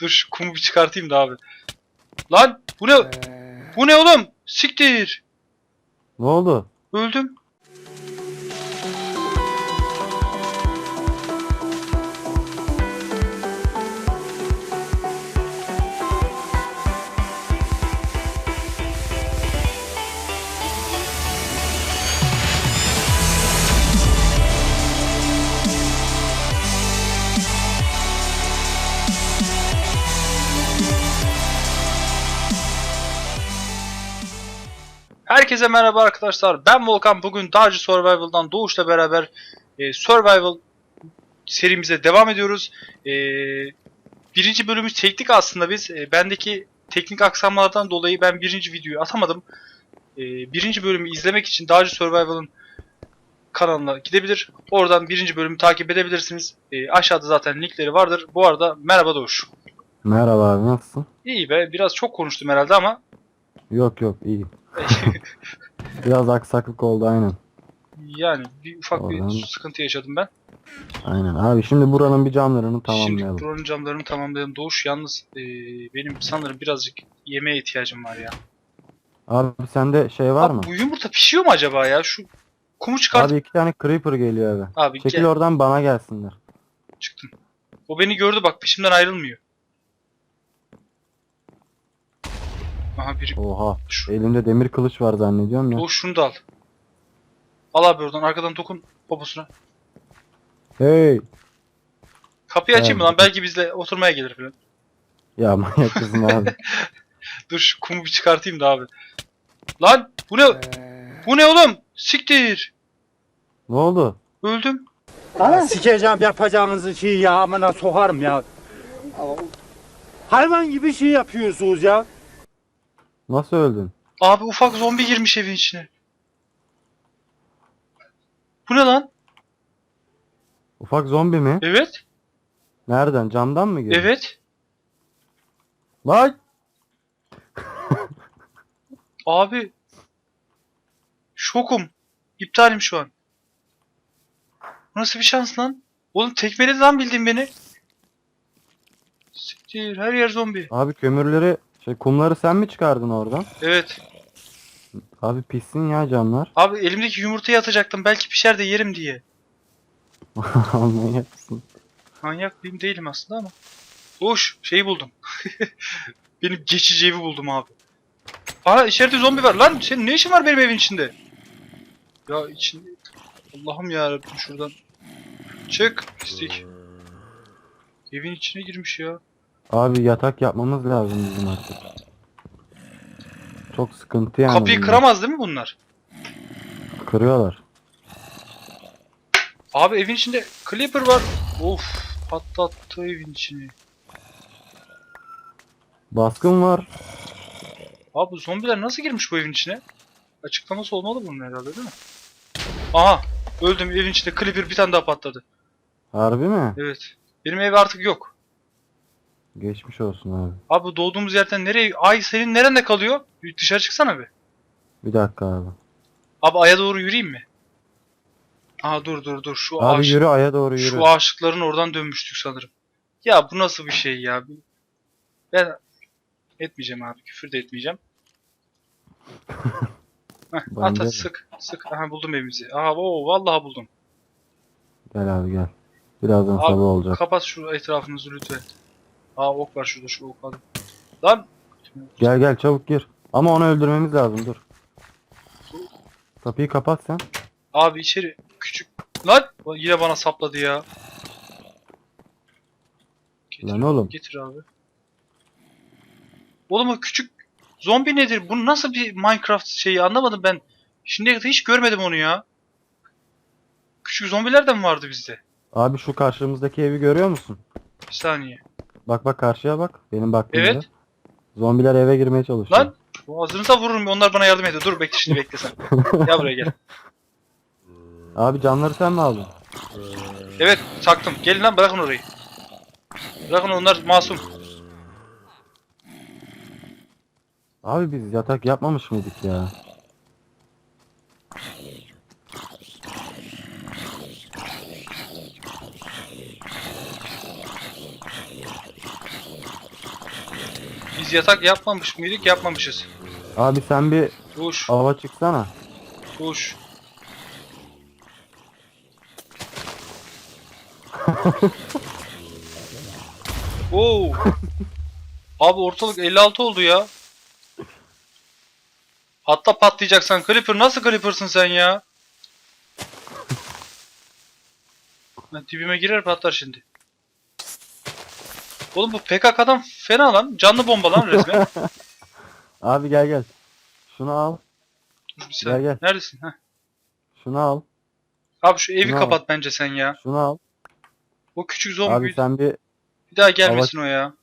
Dur şu kumu bir çıkartayım da abi. Lan bu ne? Bu ne oğlum? Siktir. Ne oldu? Öldüm. Herkese merhaba arkadaşlar. Ben Volkan. Bugün Dağcı Survival'dan Doğuş'la beraber e, Survival serimize devam ediyoruz. E, birinci bölümü çektik aslında biz. E, bendeki teknik aksamlardan dolayı ben birinci videoyu atamadım. E, birinci bölümü izlemek için Dağcı Survival'ın kanalına gidebilir. Oradan birinci bölümü takip edebilirsiniz. E, aşağıda zaten linkleri vardır. Bu arada merhaba Doğuş. Merhaba abi nasılsın? İyi be. Biraz çok konuştum herhalde ama Yok yok iyi. Biraz aksaklık oldu aynen. yani bir ufak Oradan- bir sıkıntı yaşadım ben. Aynen abi şimdi buranın bir camlarını tamamlayalım. Şimdi buranın camlarını tamamlayalım. Doğuş yalnız e, benim sanırım birazcık yemeğe ihtiyacım var ya. Abi sende şey var Abi mı? bu yumurta pişiyor mu acaba ya? Şu kumu çıkart. Abi iki tane creeper geliyor eve. Abi, Çekil gel. oradan bana gelsinler. Çıktım. O beni gördü bak peşimden ayrılmıyor. Aha biri. Oha. Şu, Elimde demir kılıç var zannediyorum ya. Doğuş şunu da al. Al abi oradan arkadan dokun poposuna. Hey. Kapıyı açayım mı lan? Belki bizle oturmaya gelir falan. Ya manyak kızın abi. Dur şu kumu bir çıkartayım da abi. Lan bu ne? Bu ne oğlum? Siktir. ne oldu? Öldüm. Sikeceğim yapacağınızı şey ya amına sokarım ya. Hayvan gibi şey yapıyorsunuz ya. Nasıl öldün? Abi ufak zombi girmiş evin içine. Bu ne lan? Ufak zombi mi? Evet. Nereden? Camdan mı girdi? Evet. Lan! Abi. Şokum. İptalim şu an. Bu Nasıl bir şans lan? Oğlum tekmeledi lan bildiğin beni. Siktir. Her yer zombi. Abi kömürleri, şey kumları sen mi çıkardın oradan? Evet. Abi pissin ya camlar. Abi elimdeki yumurtayı atacaktım. Belki pişer de yerim diye. manyak mısın? Manyak mıyım değilim aslında ama. Hoş. Şeyi buldum. benim geçici evi buldum abi. Ana içeride zombi var. Lan senin ne işin var benim evin içinde? Ya içinde... Allah'ım ya şuradan. Çık pislik. Evin içine girmiş ya. Abi yatak yapmamız lazım bizim artık. Çok sıkıntı yani. Kapıyı bunlar. kıramaz değil mi bunlar? Kırıyorlar. Abi evin içinde Clipper var. Of patlattı evin içini. Baskın var. Abi bu zombiler nasıl girmiş bu evin içine? Açıklaması olmalı bunun herhalde değil mi? Aha öldüm evin içinde Clipper bir tane daha patladı. Harbi mi? Evet. Benim ev artık yok. Geçmiş olsun abi. Abi bu doğduğumuz yerden nereye? Ay senin nerede kalıyor? Bir dışarı çıksana bir. Bir dakika abi. Abi aya doğru yürüyeyim mi? Aa dur dur dur şu Abi yürü aya doğru yürü. şu aşıkların oradan dönmüştük sanırım. Ya bu nasıl bir şey ya? Ben etmeyeceğim abi. Küfür de etmeyeceğim. Heh, at de- at sık sık. Aha buldum evimizi. Aha o vallahi buldum. Gel abi gel. Birazdan Abi, sabah olacak. Kapat şu etrafınızı lütfen. Aa ok var şurada şu ok alayım. Lan Gel gel çabuk gir. Ama onu öldürmemiz lazım dur. Kapıyı kapat sen. abi içeri küçük. Lan yine bana sapladı ya. Getir, Lan oğlum. getir abi. Oğlum o küçük zombi nedir? Bu nasıl bir Minecraft şeyi anlamadım ben. Şimdiye kadar hiç görmedim onu ya. Küçük zombiler de mi vardı bizde? Abi şu karşımızdaki evi görüyor musun? Bir saniye. Bak bak karşıya bak. Benim baktığımda. Evet. Zombiler eve girmeye çalışıyor. Lan ağzınıza vururum onlar bana yardım ediyor. Dur bekle şimdi bekle sen. Gel buraya gel. Abi camları sen mi aldın? Evet taktım. Gelin lan bırakın orayı. Bırakın onlar masum. Abi biz yatak yapmamış mıydık ya? Biz yatak yapmamış mıydık? Yapmamışız. Abi sen bir Doğuş. hava çıksana. Doğuş. Oo. Abi ortalık 56 oldu ya. Hatta patlayacaksan Clipper nasıl Clipper'sın sen ya? Ben dibime girer patlar şimdi. Oğlum bu PKK'dan fena lan. Canlı bomba lan resmen. Abi gel gel. Şunu al. Bir saniye. gel. Neredesin? Heh. Şunu al. Abi şu evi Şunu al. kapat bence sen ya. Şunu al. O küçük zombi Abi sen bir bir daha gelmesin o ya.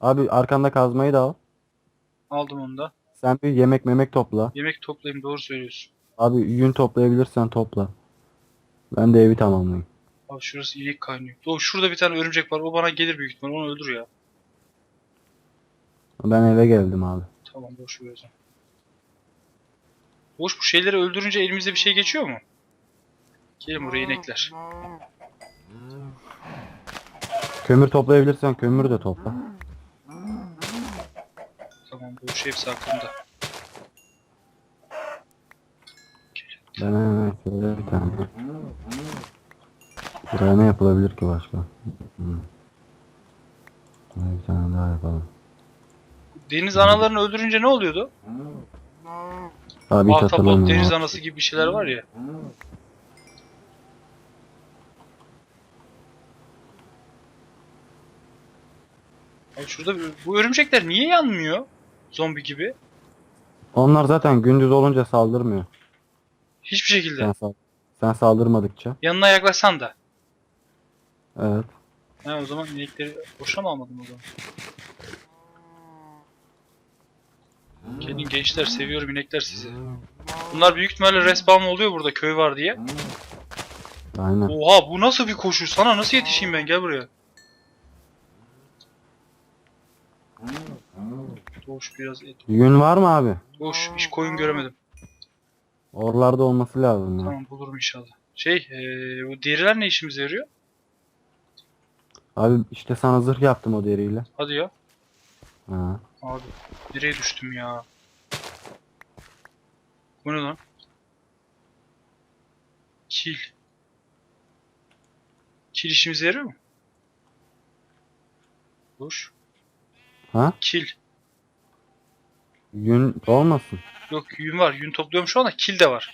abi arkanda kazmayı da al. Aldım onu da. Sen bir yemek memek topla. Yemek toplayayım doğru söylüyorsun. Abi yün toplayabilirsen topla. Ben de evi tamamlayayım. Abi şurası inek kaynıyor. Doğru şurada bir tane örümcek var. O bana gelir büyük ihtimal. Onu öldür ya. Ben eve geldim abi. Tamam boş ver o zaman. Boş bu şeyleri öldürünce elimizde bir şey geçiyor mu? Gelin buraya inekler. Kömür toplayabilirsen kömür de topla. Tamam boş hepsi aklımda. Ben hemen şöyle bir tane. Buraya ne yapılabilir ki başka? Buraya Bir tane daha yapalım. Deniz analarını öldürünce ne oluyordu? Abi hiç Ahtapot, hatırlamıyorum. deniz anası gibi bir şeyler var ya. Abi şurada bir- bu örümcekler niye yanmıyor? Zombi gibi. Onlar zaten gündüz olunca saldırmıyor. Hiçbir şekilde. Sen, sal- sen saldırmadıkça. Yanına yaklaşsan da. Evet. Ha o zaman inekleri boşuna mı almadım o zaman? Gelin gençler seviyorum inekler sizi. Bunlar büyük ihtimalle respawn oluyor burada köy var diye. Aynen. Oha bu nasıl bir koşu? Sana nasıl yetişeyim ben? Gel buraya. Doğuş biraz et. Yün var mı abi? Doğuş hiç koyun göremedim. Oralarda olması lazım ya. Tamam bulurum inşallah. Şey eee bu deriler ne işimize yarıyor? Abi işte sana zırh yaptım o deriyle. Hadi ya. Ha. Abi nereye düştüm ya? Bu ne lan? Kil. Kil işimize yarıyor mu? Boş. Ha? Kil. Yün olmasın. Yok yün var. Yün topluyorum şu anda. Kil de var.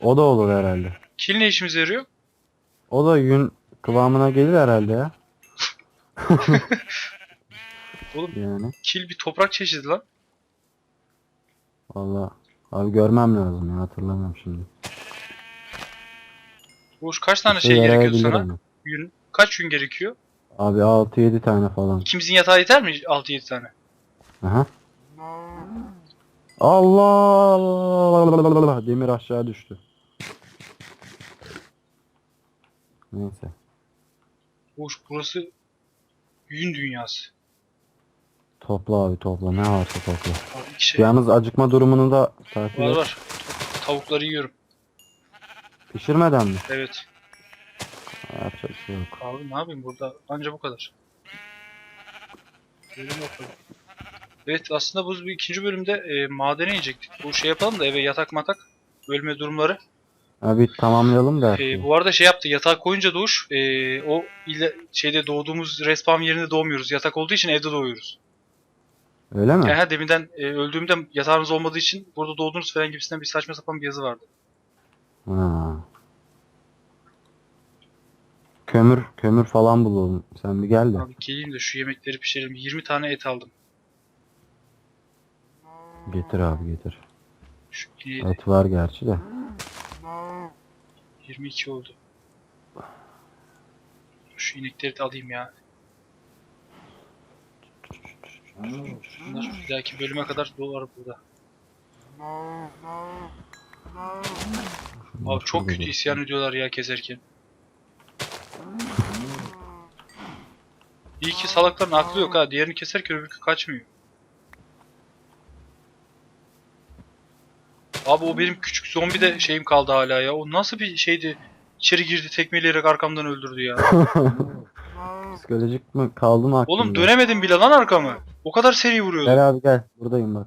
O da olur herhalde. Kil ne işimize yarıyor? O da yün kıvamına gelir herhalde ya. Oğlum. Yani. Kil bir toprak çeşidi lan. Valla. Abi görmem lazım ya hatırlamıyorum şimdi. Boş kaç tane İşe şey gerekiyor yarayabilir sana? ama. Yün. Kaç yün gerekiyor? Abi 6-7 tane falan. İkimizin yatağı yeter mi? 6-7 tane. Aha. Allah demir aşağı düştü. Neyse. Boş burası yün dünyası. Topla abi topla ne varsa topla. Abi iki şey. Yalnız acıkma durumunu da takip Var et. var. Tavukları yiyorum. Pişirmeden mi? Evet. Yapacak bir şey yok. Abi ne yapayım burada? Anca bu kadar. Bölüm. Evet aslında bu ikinci bölümde e, madene inecektik. Bu şey yapalım da eve yatak matak bölme durumları. Abi tamamlayalım da. E, şeyi. bu arada şey yaptı yatağa koyunca doğuş e, o ile şeyde doğduğumuz respawn yerinde doğmuyoruz. Yatak olduğu için evde doğuyoruz. Öyle mi? Ehe deminden e, öldüğümde yatağınız olmadığı için burada doğdunuz falan gibisinden bir saçma sapan bir yazı vardı. Ha. Kömür, kömür falan bulalım. Sen bir gel de. Abi geleyim de şu yemekleri pişirelim. 20 tane et aldım. Getir abi getir. Şu Et var gerçi de. 22 oldu. Şu inekleri de alayım ya. Bunlar bir dahaki bölüme kadar dolar burada. Abi çok kötü isyan ediyorlar ya kezerken. İyi ki salakların aklı yok ha. Diğerini keserken öbürkü kaçmıyor. Abi o benim küçük zombi de şeyim kaldı hala ya. O nasıl bir şeydi? İçeri girdi tekmeleyerek arkamdan öldürdü ya. Psikolojik mi kaldı mı? Oğlum dönemedim bile lan arkamı. O kadar seri vuruyordu. Gel abi gel. Buradayım bak.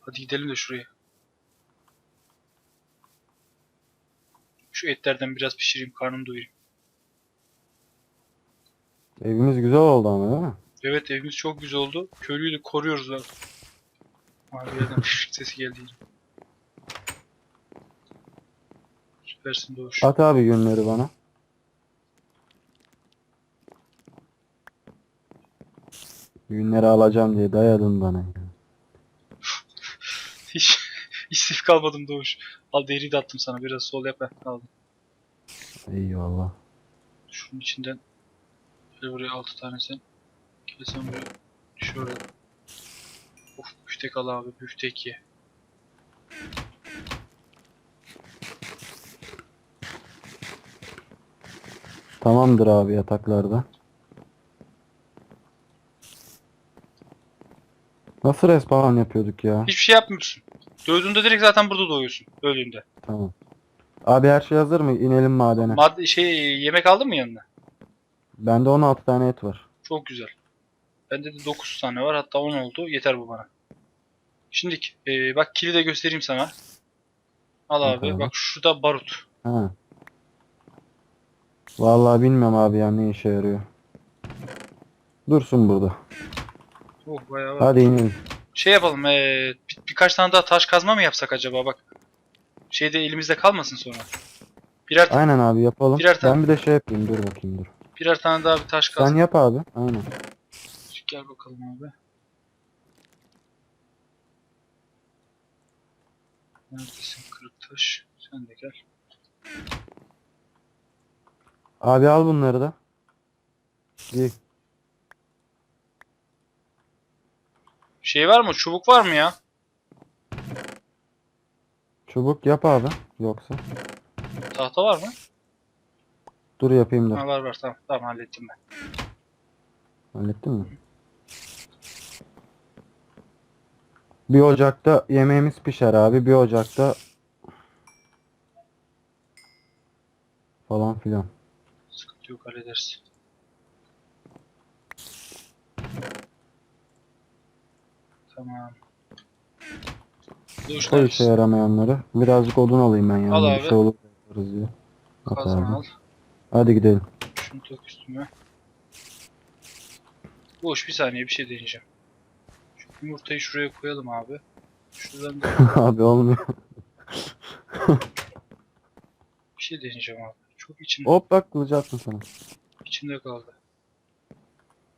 Hadi gidelim de şuraya. Şu etlerden biraz pişireyim, karnımı doyurayım. Evimiz güzel oldu ama değil mi? Evet evimiz çok güzel oldu. Köylüyü de koruyoruz lan. Abi yerden fışık sesi geldi. Süpersin Doğuş. At abi günleri bana. Günleri alacağım diye dayadın bana. Hiç istif kalmadım Doğuş. Al deri de attım sana biraz sol yap. heh, Aldım. Eyvallah. Şunun içinden Gel buraya 6 tane sen. Gel sen buraya. Şöyle. Büftek al abi büftek ye. Tamamdır abi yataklarda. Nasıl respawn yapıyorduk ya? Hiçbir şey yapmıyorsun. Dövdüğünde direkt zaten burada doğuyorsun. Öldüğünde. Tamam. Abi her şey hazır mı? İnelim madene. Madde şey yemek aldın mı yanına? Bende 16 tane et var. Çok güzel. Bende de 9 tane var. Hatta 10 oldu. Yeter bu bana. Şimdi e, bak kili de göstereyim sana. Al abi. Bakalım. Bak şurada barut. Ha. Vallahi bilmiyorum abi ya ne işe yarıyor. Dursun burada. Oh bayağı var. Hadi inelim. Şey yapalım. E, bir- birkaç tane daha taş kazma mı yapsak acaba bak. Şeyde elimizde kalmasın sonra. Birer, Aynen abi yapalım. Birer tane. Ben bir de şey yapayım dur bakayım dur. birer tane daha bir taş kaz. Sen yap abi. Aynen. Gel bakalım abi. Neredesin kırık taş? Sen de gel. Abi al bunları da. İyi. Şey var mı? Çubuk var mı ya? Çubuk yap abi. Yoksa. Tahta var mı? Dur yapayım dur. Ha, var var tamam. Tamam hallettim ben. Hallettin mi? Bir ocakta yemeğimiz pişer abi. Bir ocakta falan filan. Sıkıntı yok hallederiz. Tamam. Dur Koy işe yaramayanları. Birazcık odun alayım ben yani. Al Bir şey olur yaparız diye. Abi. al. Hadi gidelim. Şunu tak üstüme. Boş bir saniye bir şey deneyeceğim. Yumurtayı şuraya koyalım abi. Şuradan da abi olmuyor. bir şey deneyeceğim abi. Çok içim, Hop bak kılıcı attım sana. içimde kaldı.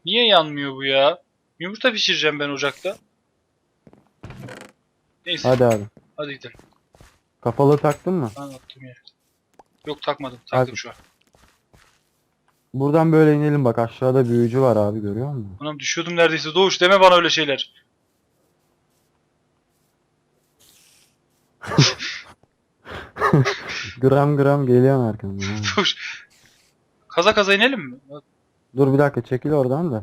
Niye yanmıyor bu ya? Yumurta pişireceğim ben ocakta. Neyse hadi, Hadi abi. gidelim. Kafalı taktın mı? Ben attım yere. Yok takmadım. Taktım Hadi. şu an. Buradan böyle inelim bak aşağıda büyücü var abi görüyor musun? Anam düşüyordum neredeyse. Doğuş deme bana öyle şeyler. Gram gram geliyor arkamdan. ha. Doğuş. Kaza kaza inelim mi? Dur bir dakika çekil oradan da.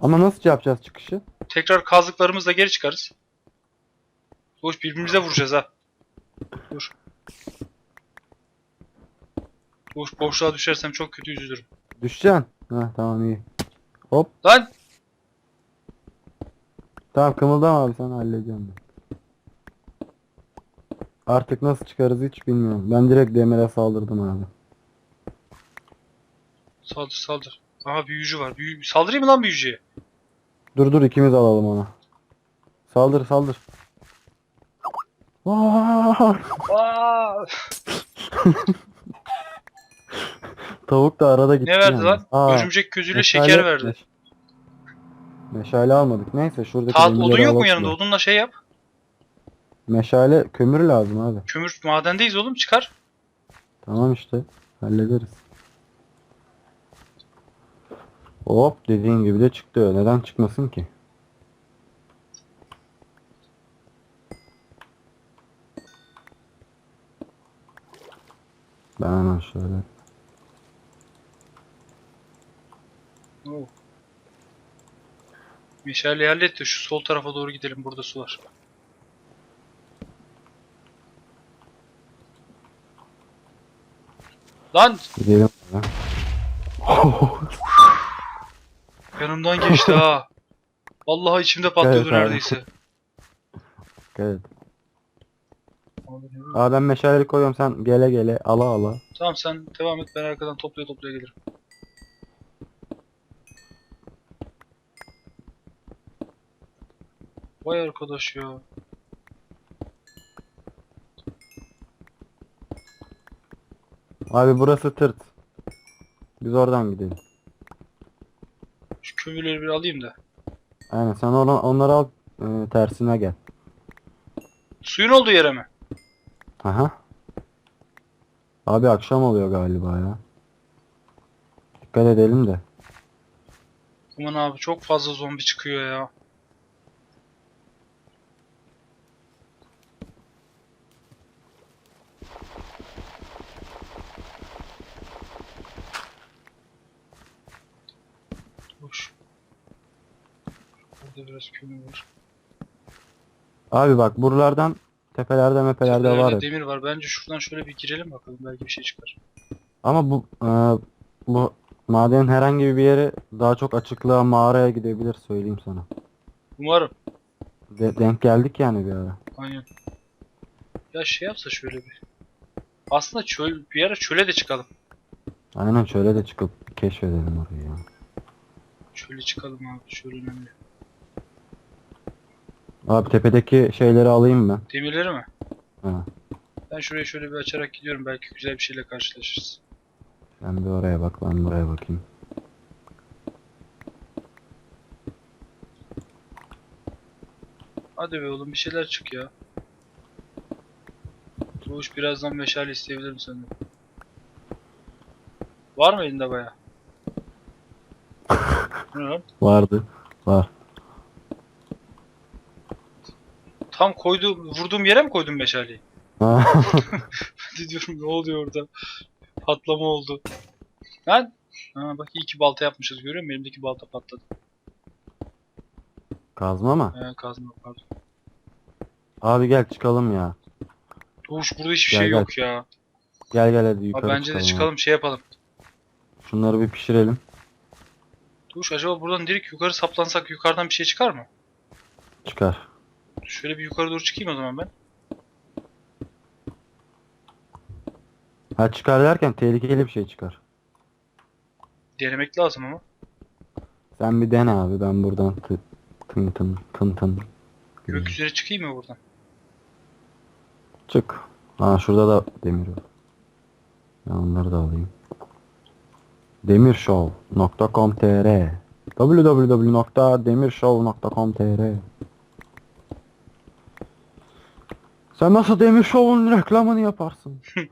Ama nasıl yapacağız çıkışı? Tekrar kazdıklarımızla geri çıkarız. Doğuş birbirimize vuracağız ha. Dur. Doğuş boşluğa düşersem çok kötü üzülürüm. Düşeceksin. Ha tamam iyi. Lan! Tamam kımıldama abi sen halledeceğim ben. Artık nasıl çıkarız hiç bilmiyorum. Ben direkt demire saldırdım abi. Saldır saldır. Aha büyücü var. Büyü... Saldırayım mı lan büyücüye? Dur dur ikimiz alalım ona. Saldır saldır. Aa! Tavuk da arada gitti. Ne verdi yalnız. lan? Aa, Örümcek gözüyle meşale- şeker verdi. meş- Meşale almadık. Neyse şuradaki demirleri odun yok mu yanında? da. Odunla şey yap. Meşale kömür lazım abi. Kömür madendeyiz oğlum çıkar. Tamam işte. Hallederiz. Hop dediğin gibi de çıktı. Neden çıkmasın ki? Ben hemen şöyle. Oo. Meşaleyi hallet de şu sol tarafa doğru gidelim. Burada su var. Lan Gidelim. Yanımdan geçti ha. Vallahi içimde patlıyordu Evet abi. neredeyse. Evet. Aa ben meşaleleri koyuyorum sen gele gele ala ala. Tamam sen devam et ben arkadan toplaya toplaya gelirim. Vay arkadaş ya. Abi burası tırt. Biz oradan gidelim. Şu kömürleri bir alayım da. Aynen sen oradan onları al e, tersine gel. Suyun olduğu yere mi? Aha. Abi akşam oluyor galiba ya. Dikkat edelim de. Aman abi çok fazla zombi çıkıyor ya. Hoş. Burada biraz kömür var. Abi bak buralardan tepelerde mepelerde var Tepelerde hep. demir var. Bence şuradan şöyle bir girelim bakalım. Belki bir şey çıkar. Ama bu e, bu madenin herhangi bir yeri daha çok açıklığa mağaraya gidebilir söyleyeyim sana. Umarım. De- denk geldik yani bir ara. Aynen. Ya şey yapsa şöyle bir. Aslında çöl, bir ara çöle de çıkalım. Aynen şöyle de çıkıp keşfedelim orayı ya. Çöle çıkalım abi. Çöl önemli. Abi tepedeki şeyleri alayım ben. Demirleri mi? Ha. Ben şurayı şöyle bir açarak gidiyorum. Belki güzel bir şeyle karşılaşırız. Sen bir oraya bak ben buraya bakayım. Hadi be oğlum bir şeyler çık ya. Doğuş birazdan meşale isteyebilirim senden. Var mı elinde baya? Vardı. Var. Tam koydu, vurduğum yere mi koydun meşaleyi? Diyorum ne oluyor orada? Patlama oldu. Lan? Ha bak iyi ki balta yapmışız görüyor musun? Elimdeki balta patladı. Kazma mı? He kazma pardon. Abi gel çıkalım ya. Doğuş burada hiçbir Gel, şey gel. yok ya. Gel gel hadi Abi yukarı bence de çıkalım. çıkalım şey yapalım. Şunları bir pişirelim. Doğuş acaba buradan direkt yukarı saplansak yukarıdan bir şey çıkar mı? Çıkar. Şöyle bir yukarı doğru çıkayım o zaman ben. Ha çıkar derken tehlikeli bir şey çıkar. Denemek lazım ama. Sen bir dene abi ben buradan tı, tın tın tın tın. Gökyüzüne çıkayım mı buradan? Çık. Ha şurada da demir var. Ben onları da alayım. Demirshow.com.tr www.demirshow.com.tr Sen nasıl Demir Show'un reklamını yaparsın?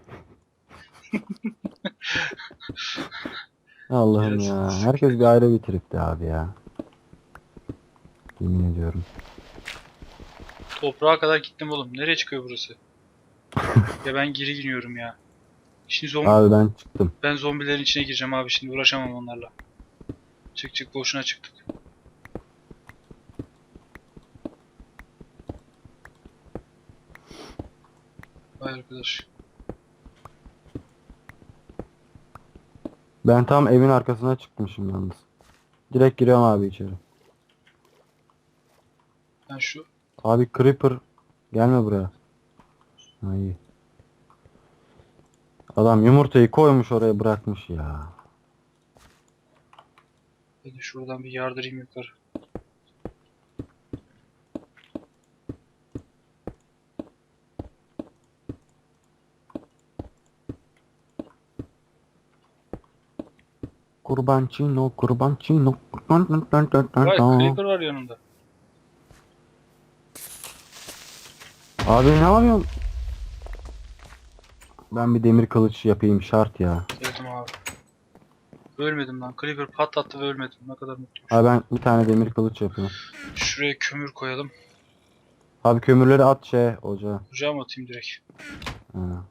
Allah'ım Biraz ya. sıkıntı. Herkes bir ayrı bir tripti abi ya. Yemin ediyorum. Toprağa kadar gittim oğlum. Nereye çıkıyor burası? ya ben geri gidiyorum ya. Şimdi zombi, Abi ben çıktım. ben zombilerin içine gireceğim abi şimdi uğraşamam onlarla. Çık çık boşuna çıktık. Vay arkadaş. Ben tam evin arkasına çıkmışım yalnız. Direkt giriyorum abi içeri. Ben şu Abi Creeper gelme buraya. Ha, iyi. Adam yumurtayı koymuş oraya bırakmış ya. de şuradan bir yardırayım yukarı. Kurban çino, kurban çino. kurban tın Vay. Creeper var yanımda. Abi ne yapıyorsun? Ben bir demir kılıç yapayım şart ya. Geldim abi. Ölmedim lan. Creeper patlattı ve ölmedim. Ne kadar mutluyum. Abi ben bir tane demir kılıç yapıyorum. Şuraya kömür koyalım. Abi kömürleri at şey ocağa. Mı atayım direkt? Ha.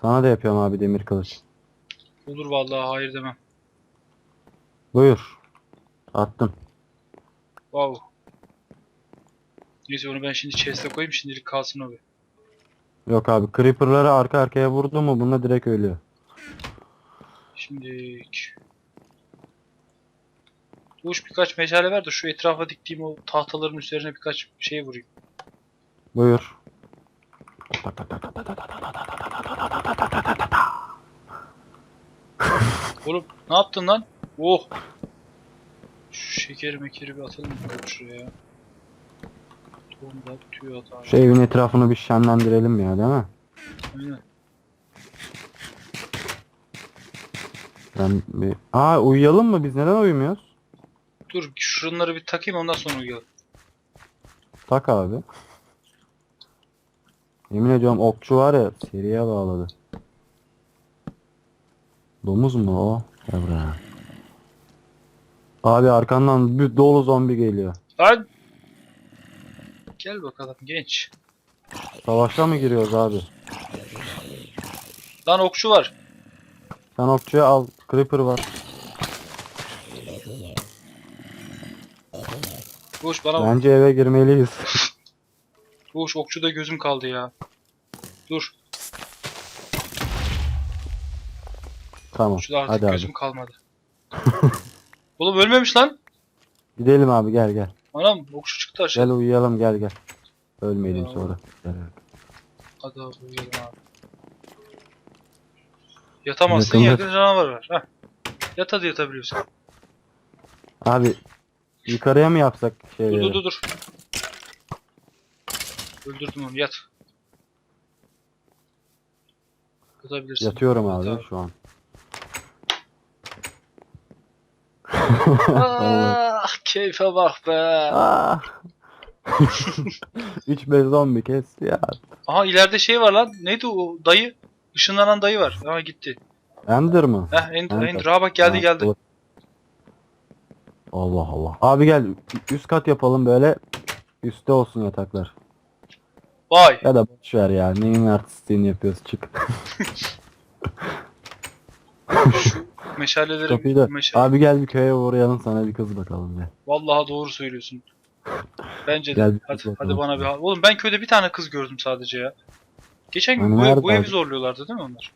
Sana da yapıyorum abi demir kılıç. Olur vallahi hayır demem. Buyur. Attım. Wow. Neyse onu ben şimdi chest'e koyayım şimdilik kalsın o bir. Yok abi creeper'ları arka arkaya vurdu mu bununla direkt ölüyor. Şimdi Doğuş birkaç meşale ver de şu etrafa diktiğim o tahtaların üzerine birkaç şey vurayım. Buyur. Oğlum ne yaptın lan? Oh! Şu şekeri mekeri bir atalım bakalım şuraya. Tohumda tüy atar. Şu evin etrafını bir şenlendirelim ya değil mi? Aynen. Ben bir... Aa uyuyalım mı biz neden uyumuyoruz? Dur şunları bir takayım ondan sonra uyuyalım. Tak abi. Yemin ediyorum okçu var ya seriye bağladı. Domuz mu o? Buraya. Abi arkandan bir dolu zombi geliyor. Lan! Gel bakalım genç. Savaşa mı giriyoruz abi? Lan okçu var. Sen okçuya al. Creeper var. Doğuş bana bak. Bence eve girmeliyiz. Doğuş okçuda gözüm kaldı ya. Dur. tamam. Okçuda artık Hadi abi. gözüm kalmadı. Oğlum ölmemiş lan. Gidelim abi gel gel. Anam okçu çıktı aşağı. Gel uyuyalım gel gel. Ölmeyelim Ya. sonra. Gel, gel. Hadi abi uyuyalım abi. Yatamazsın Yakında- yakın canavar var. Heh. Yat hadi yatabiliyorsun. Abi yukarıya mı yapsak şeyleri? dur dur dur. Öldürdüm onu yat. Yatabilirsin. Yatıyorum Yat abi şu an. Ah keyfe bak be. Ah. 3 5 zombi kes ya. Aha ileride şey var lan. Neydi o dayı? Işınlanan dayı var. Aha gitti. Ender mı? Heh Ender, Ender. Ender. Aa bak geldi Ha, geldi. olur. Allah Allah. Abi gel üst kat yapalım böyle. Üste olsun yataklar. Vay. Ya da boş ver ya. Neyin artistliğini yapıyoruz çık. Meşaleleri Kapıyı da. meşale. Abi gel bir köye uğrayalım sana bir kız bakalım gel. Vallahi doğru söylüyorsun. Bence de. Gel bir hadi, kız hadi bakalım. bana bir Oğlum ben köyde bir tane kız gördüm sadece ya. Geçen gün Hani bu, nerede bu evi abi? zorluyorlardı değil mi onlar?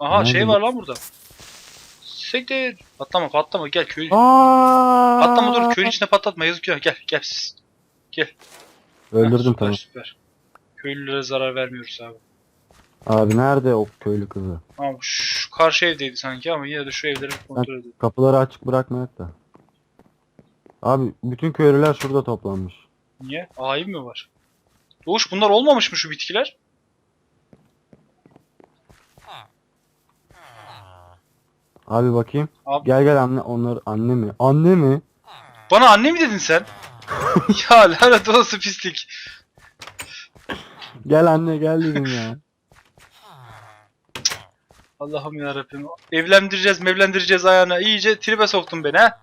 Aha Nerede? şey var lan burada. Sektir. Patlama patlama gel köy. Aa! Patlama dur köyün içine patlatma yazık ya gel gel. Psst. Öldürdüm süper, tamam. Süper. Köylülere zarar vermiyoruz abi. Abi nerede o köylü kızı? Ama şu karşı evdeydi sanki ama yine de şu evleri kontrol edelim. Kapıları açık bırakmayak da. Abi bütün köylüler şurada toplanmış. Niye? Ayin mi var? Doğuş bunlar olmamış mı şu bitkiler? Abi bakayım. Abi- Gel gel anne onlar anne mi? Anne mi? Bana anne mi dedin sen? ya lanet olası pislik. Gel anne gel dedim ya. Allah'ım ya Rabbim. Evlendireceğiz, mevlendireceğiz ayağına. İyice tribe soktun beni ha.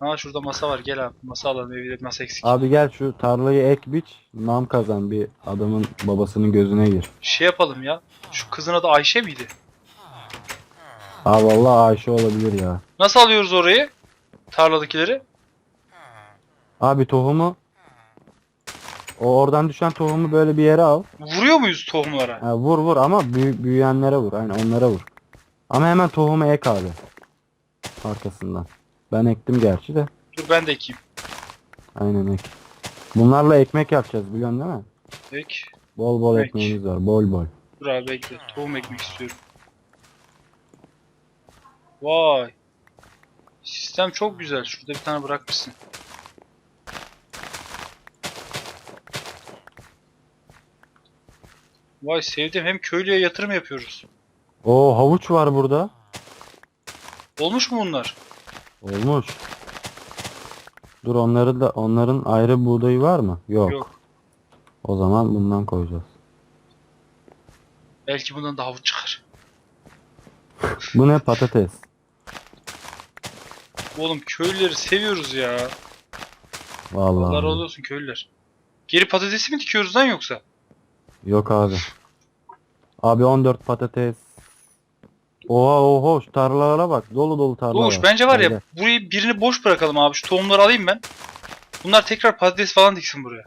Ha şurada masa var. Gel abi. Masa alalım. Evde masa eksik. Abi gel şu tarlayı ek biç. Nam kazan bir adamın babasının gözüne gir. Şey yapalım ya. Şu kızın adı Ayşe miydi? Abi vallahi Ayşe olabilir ya. Nasıl alıyoruz orayı? Tarladakileri. Abi tohumu o oradan düşen tohumu böyle bir yere al. Vuruyor muyuz tohumlara? Ha, vur vur ama büyü- büyüyenlere vur. Aynen onlara vur. Ama hemen tohumu ek abi. Arkasından. Ben ektim gerçi de. Dur ben de ekeyim. Aynen ek. Bunlarla ekmek yapacağız biliyorsun değil mi? Ek. Bol bol Ek. ekmeğimiz var. Bol bol. Dur abi bekle. Tohum ekmek istiyorum. Vay. Sistem çok güzel. Şurada bir tane bırakmışsın. Vay sevdim. Hem köylüye yatırım yapıyoruz. O havuç var burada. Olmuş mu bunlar? Olmuş. Dur onları da onların ayrı buğdayı var mı? Yok. Yok. O zaman bundan koyacağız. Belki bundan da havuç çıkar. Bu ne patates? Oğlum köylüleri seviyoruz ya. Vallahi. Allah razı olsun köylüler. Geri patatesi mi dikiyoruz lan yoksa? Yok abi. Abi 14 patates. Oha oha şu tarlalara bak. Dolu dolu tarla Doğuş var. bence var ya gel. burayı birini boş bırakalım abi. Şu tohumları alayım ben. Bunlar tekrar patates falan diksin buraya.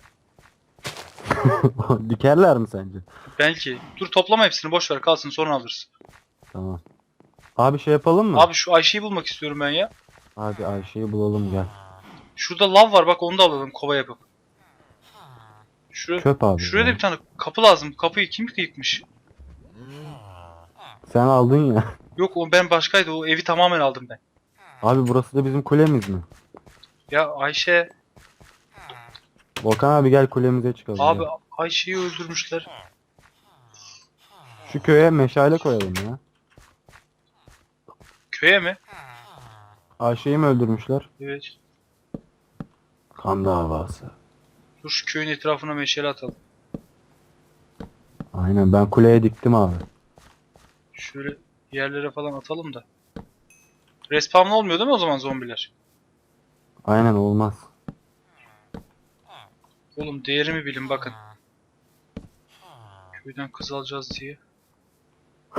Dikerler mi sence? Belki. Dur toplama hepsini boş ver kalsın sonra alırız. Tamam. Abi şey yapalım mı? Abi şu Ayşe'yi bulmak istiyorum ben ya. Hadi Ayşe'yi bulalım gel. Şurada lav var bak onu da alalım kova yapıp. Şuraya, Çöp abi. şuraya da ya. bir tane kapı lazım. Kapıyı kim yıkmış? Sen aldın ya. Yok o ben başkaydı. O evi tamamen aldım ben. Abi burası da bizim kulemiz mi? Ya Ayşe Volkan abi gel kulemize çıkalım. abi gel. Ayşe'yi öldürmüşler. Şu köye meşale koyalım ya. Köye mi? Ayşe'yi mi öldürmüşler? Evet. Kan davası. Dur şu köyün etrafına meşale atalım. Aynen ben kuleye diktim abi. Şöyle yerlere falan atalım da. Respawn olmuyor değil mi o zaman zombiler? Aynen olmaz. Oğlum değerimi bilin bakın. Köyden kız alacağız diye.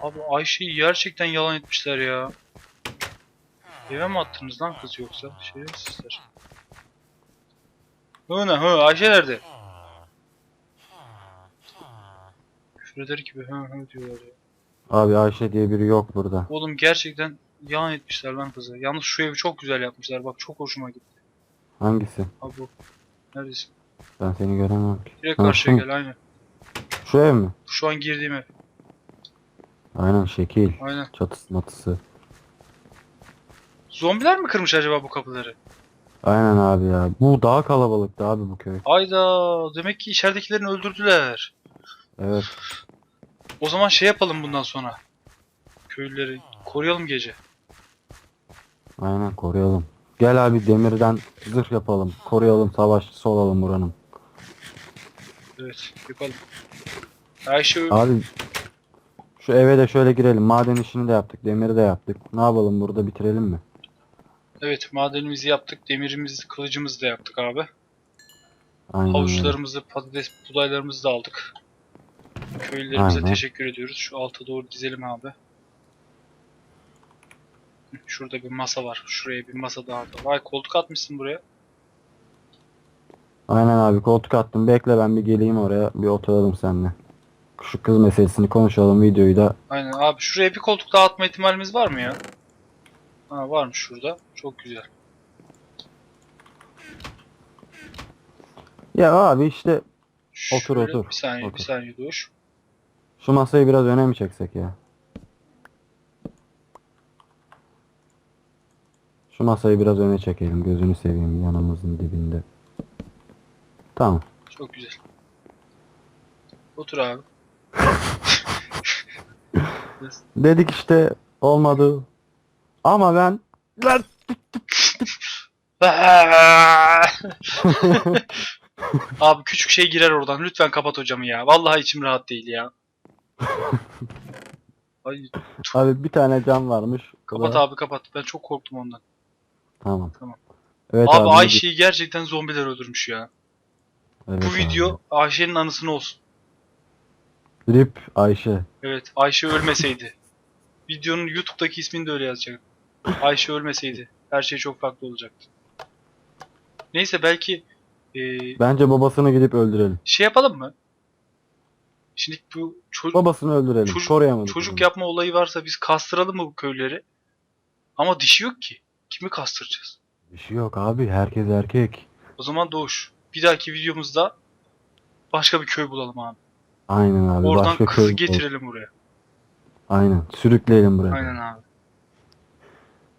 Abi Ayşe'yi gerçekten yalan etmişler ya. Eve mi attınız lan kız yoksa? Şerefsizler. Hı ne hı Ayşe nerede? Küfür eder gibi hı hı diyorlar ya. Abi Ayşe diye biri yok burada. Oğlum gerçekten yalan etmişler lan kızı. Yalnız şu evi çok güzel yapmışlar. Bak çok hoşuma gitti. Hangisi? Abi bu. Neredesin? Ben seni göremem ki. Direkt Ha, karşıya şu gel aynen. Şu ev mi? Şu an girdiğim ev. Aynen şekil. Aynen. Çatısı matısı. Zombiler mi kırmış acaba bu kapıları? Aynen abi ya. Bu daha kalabalıktı abi bu köy. Ayda demek ki içeridekilerini öldürdüler. Evet. O zaman şey yapalım bundan sonra. Köylüleri koruyalım gece. Aynen koruyalım. Gel abi demirden zırh yapalım. Koruyalım savaşçısı olalım buranın. Evet yapalım. Ayşe Abi şu eve de şöyle girelim. Maden işini de yaptık. Demiri de yaptık. Ne yapalım burada bitirelim mi? Evet madenimizi yaptık. Demirimizi, kılıcımızı da yaptık abi. Aynen. Havuçlarımızı, patates, budaylarımızı da aldık. Köylülerimize Aynen. teşekkür ediyoruz. Şu alta doğru dizelim abi. Şurada bir masa var. Şuraya bir masa daha da. Vay koltuk atmışsın buraya. Aynen abi koltuk attım. Bekle ben bir geleyim oraya. Bir oturalım seninle. Şu kız meselesini konuşalım. Videoyu da Aynen abi şuraya bir koltuk daha atma ihtimalimiz var mı ya? Ha varmış şurada. Çok güzel. Ya abi işte Otur, Şöyle otur. Bir saniye bir Otur. saniye dur. şu masayı biraz öne mi çeksek ya? Şu masayı biraz öne çekelim. Gözünü seveyim yanımızın dibinde. Tamam. Çok güzel. Otur abi. Dedik işte olmadı. Ama ben abi küçük şey girer oradan. Lütfen kapat hocamı ya. Vallahi içim rahat değil ya. Ay, abi bir tane cam varmış. Kapat abi kapat. Ben çok korktum ondan. Tamam. Tamam. Evet abi abi. Ayşe'yi gerçekten zombiler öldürmüş ya. Evet Bu abi. video Ayşe'nin anısına olsun. Rip Ayşe. Evet Ayşe ölmeseydi. Videonun YouTube'daki ismini de öyle yazacak. Ayşe ölmeseydi. Her şey çok farklı olacaktı. Neyse belki eee, Bence babasını gidip öldürelim. şey yapalım mı? Şimdi bu ço- Babasını öldürelim. Çocuk- Koruyamadık. çocuk yapma olayı varsa biz kastıralım mı bu köyleri? Ama dişi yok ki. Kimi kastıracağız? Bir şey yok abi. Herkes erkek. O zaman Doğuş. Bir dahaki videomuzda başka bir köy bulalım abi. Aynen abi. Oradan Başka kızı köy- getirelim buraya. Aynen. Sürükleyelim buraya. Aynen abi.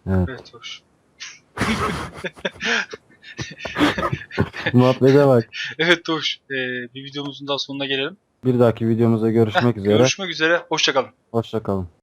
Evet. Evet Doğuş. Muhabbete bak. Evet Doğuş. Eee, bir videomuzun daha sonuna gelelim. Bir dahaki videomuzda görüşmek üzere. Görüşmek üzere. Hoşçakalın. Hoşça kalın.